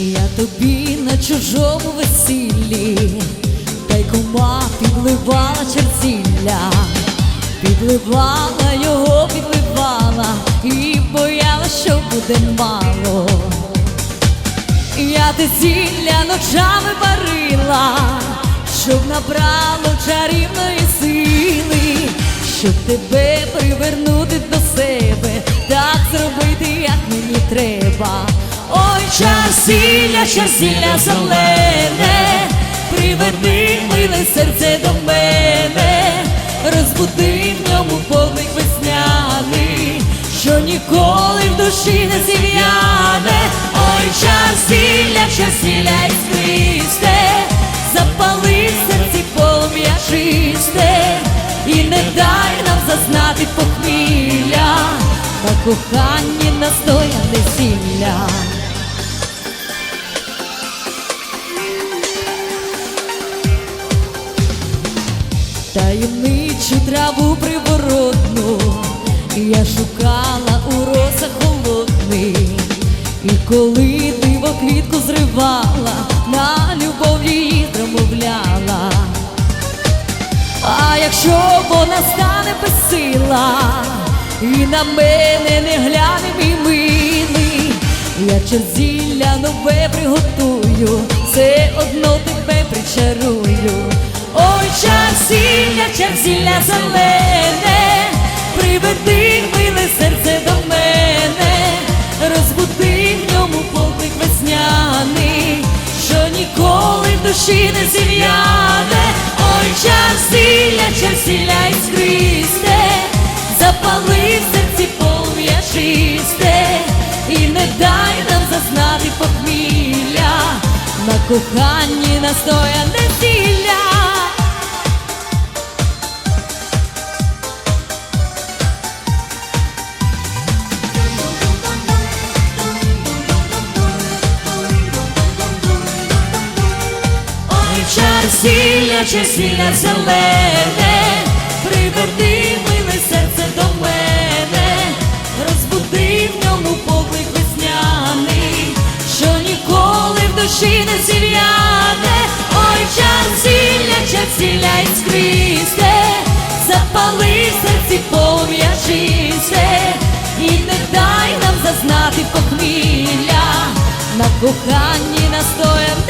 Я тобі на чужому весіллі, та й кума підливала черзілля, підливала його, підливала і боялась, що буде мало. Я те зілля ночами варила, щоб набрало чарівної сили, щоб тебе привернути до себе, так зробити, як мені треба. Ой, часілля, часілля зелене, приверни миле серце до мене, розбуди в ньому подвиг весняний, що ніколи в душі не зів'яне. Ой, часілля, часілля іскристе, запали в серці полум'я чисте, і не дай нам зазнати похмілля, на коханні настояне зілля. Таємничу траву приворотну я шукала у росах холодних, і коли диво квітку зривала, на любов її промовляла. А якщо вона стане безсила, і на мене не гляне мій милий, я черзілля нове приготую, все одно тебе причарую. Ой, чарзілля, чарзілля зелене, приведи миле серце до мене, розбуди в ньому поклик весняний, що ніколи в душі не зів'яне. Ой, чарзілля, чарзілля іскристе, запали в серці полум'я чисте, і не дай нам зазнати похмілля, на коханні настояне Ой, чарсілля, чарсілля зелене, приверни миле серце до мене, розбуди в ньому поклик весняний, що ніколи в душі не зів'яне. Ой, чарсілля, чарсілля іскристе, запали в серці полум'я чисте, і не дай нам зазнати похмілля, на коханні зілля.